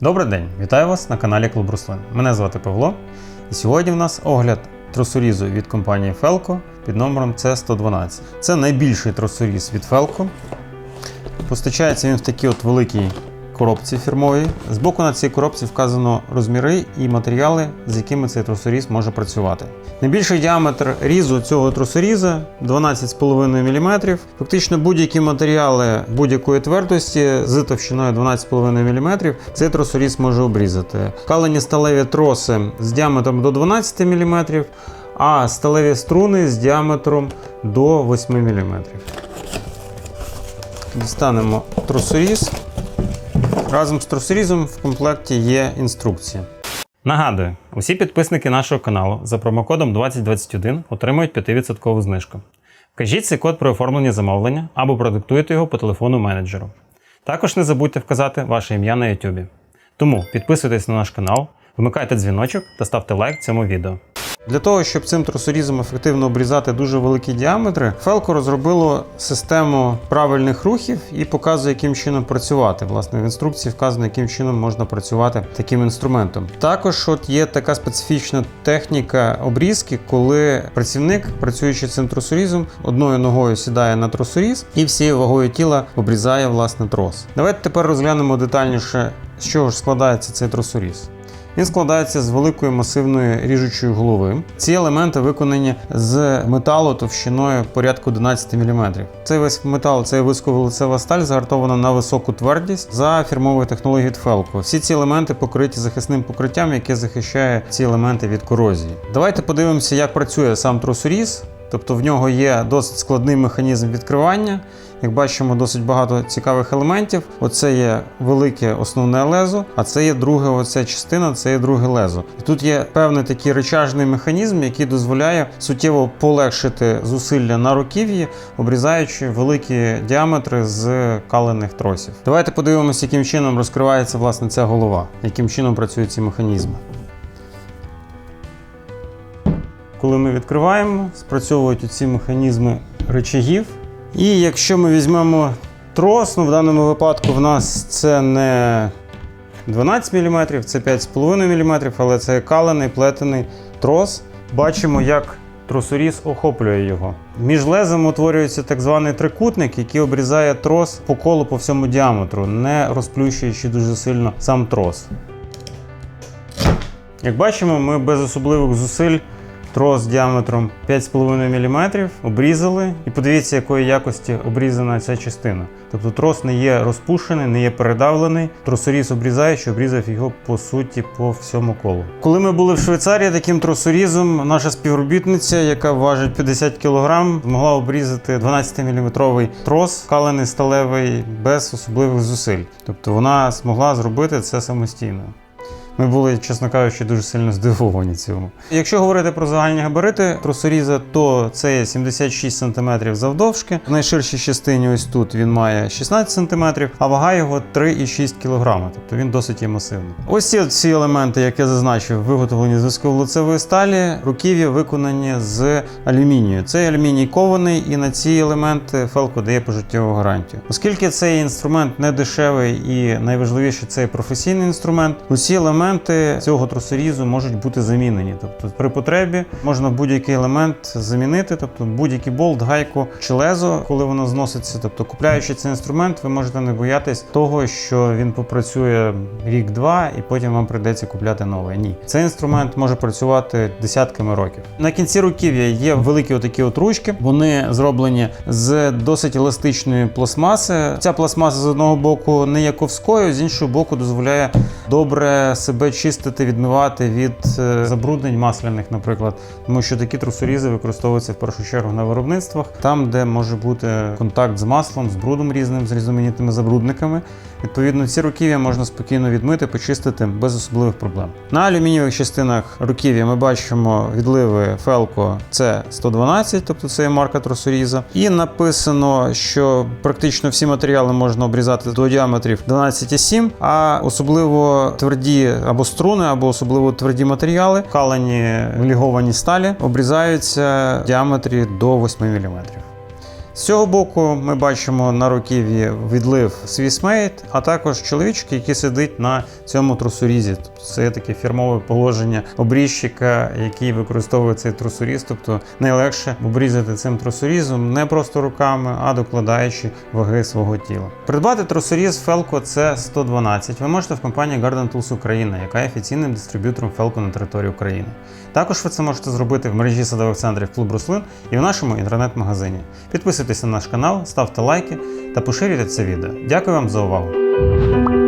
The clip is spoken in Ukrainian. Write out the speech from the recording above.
Добрий день, вітаю вас на каналі Клуб Руслин. Мене звати Павло. І сьогодні в нас огляд тросорізу від компанії Felco під номером C112. Це найбільший тросоріз від Felco. Постачається він в такій от великій коробці фірмовій. Збоку на цій коробці вказано розміри і матеріали, з якими цей тросоріз може працювати. Найбільший діаметр різу цього тросоріза 12,5 мм. Фактично будь-які матеріали будь-якої твердості з товщиною 12,5 мм цей тросоріз може обрізати. Калені сталеві троси з діаметром до 12 мм, а сталеві струни з діаметром до 8 мм. Дістанемо тросоріз. Разом з тросорізом в комплекті є інструкція. Нагадую, усі підписники нашого каналу за промокодом 2021 отримують 5% знижку. Вкажіть цей код при оформленні замовлення або продиктуйте його по телефону менеджеру. Також не забудьте вказати ваше ім'я на YouTube. Тому підписуйтесь на наш канал, вмикайте дзвіночок та ставте лайк цьому відео. Для того, щоб цим тросорізом ефективно обрізати дуже великі діаметри, Felco розробило систему правильних рухів і показує, яким чином працювати. Власне, в інструкції вказано, яким чином можна працювати таким інструментом. Також от є така специфічна техніка обрізки, коли працівник, працюючи цим тросорізом, одною ногою сідає на тросоріз і всією вагою тіла обрізає власне трос. Давайте тепер розглянемо детальніше, з чого ж складається цей тросоріз. Він складається з великої масивної ріжучої голови. Ці елементи виконані з металу товщиною порядку 11 мм. Цей весь метал, це висковолицева сталь, загартована на високу твердість за фірмовою технологією Felco. Всі ці елементи покриті захисним покриттям, яке захищає ці елементи від корозії. Давайте подивимося, як працює сам тросоріз. Тобто в нього є досить складний механізм відкривання. Як бачимо, досить багато цікавих елементів. Оце є велике основне лезо, а це є друге оця частина, це є друге лезо. І тут є певний такий речажний механізм, який дозволяє суттєво полегшити зусилля на руків'ї, обрізаючи великі діаметри з калених тросів. Давайте подивимося, яким чином розкривається власне ця голова, яким чином працюють ці механізми. Коли ми відкриваємо, спрацьовують ці механізми речагів. І якщо ми візьмемо трос, ну в даному випадку в нас це не 12 мм, це 5,5 мм, але це калений плетений трос. Бачимо, як тросоріз охоплює його. Між лезом утворюється так званий трикутник, який обрізає трос по колу по всьому діаметру, не розплющуючи дуже сильно сам трос. Як бачимо, ми без особливих зусиль трос діаметром 5,5 мм обрізали. І подивіться, якої якості обрізана ця частина. Тобто трос не є розпушений, не є передавлений. Тросоріз обрізає, що обрізав його по суті по всьому колу. Коли ми були в Швейцарії, таким тросорізом наша співробітниця, яка важить 50 кг, змогла обрізати 12-мм трос, калений сталевий без особливих зусиль. Тобто вона змогла зробити це самостійно. Ми були, чесно кажучи, дуже сильно здивовані цьому. Якщо говорити про загальні габарити тросоріза, то це є 76 см завдовжки. В найширшій частині, ось тут, він має 16 см, а вага його 3,6 кг, тобто він досить є масивний. Ось ці всі елементи, як я зазначив, виготовлені з висковолицевої сталі, руків'я виконані з алюмінію. Цей алюміній кований, і на ці елементи Felco дає пожиттєву гарантію. Оскільки цей інструмент не дешевий і найважливіше це професійний інструмент, усі елементи елементи цього тросорізу можуть бути замінені. Тобто, при потребі можна будь-який елемент замінити, тобто будь-який болт, гайку чи лезо, коли воно зноситься. Тобто, купляючи цей інструмент, ви можете не боятись того, що він попрацює рік-два, і потім вам прийдеться купляти новий. Ні, цей інструмент може працювати десятками років. На кінці руків'я є великі отакі от ручки. Вони зроблені з досить еластичної пластмаси. Ця пластмаса з одного боку не є ковською, з іншого боку, дозволяє добре себе себе чистити, відмивати від е, забруднень масляних, наприклад, тому що такі трусорізи використовуються в першу чергу на виробництвах, там, де може бути контакт з маслом, з брудом різним, з різноманітними забрудниками. Відповідно, ці руків'я можна спокійно відмити, почистити без особливих проблем. На алюмінієвих частинах руків'я ми бачимо відливи Felco c 112, тобто це є марка тросоріза. І написано, що практично всі матеріали можна обрізати до діаметрів 12,7, а особливо тверді або струни, або особливо тверді матеріали, калені ліговані сталі, обрізаються в діаметрі до 8 мм. З цього боку ми бачимо на руків'ї відлив Swissmade, а також чоловічок, який сидить на цьому трусорізі. Тобто це таке фірмове положення обрізчика, який використовує цей трусоріз. Тобто найлегше обрізати цим трусорізом не просто руками, а докладаючи ваги свого тіла. Придбати трусоріз Felco C112 ви можете в компанії Garden Tools Україна, яка є офіційним дистриб'ютором Felco на території України. Також ви це можете зробити в мережі садових центрів Клуб Руслин і в нашому інтернет-магазині. Підписуйтесь на наш канал, ставте лайки та поширюйте це відео. Дякую вам за увагу!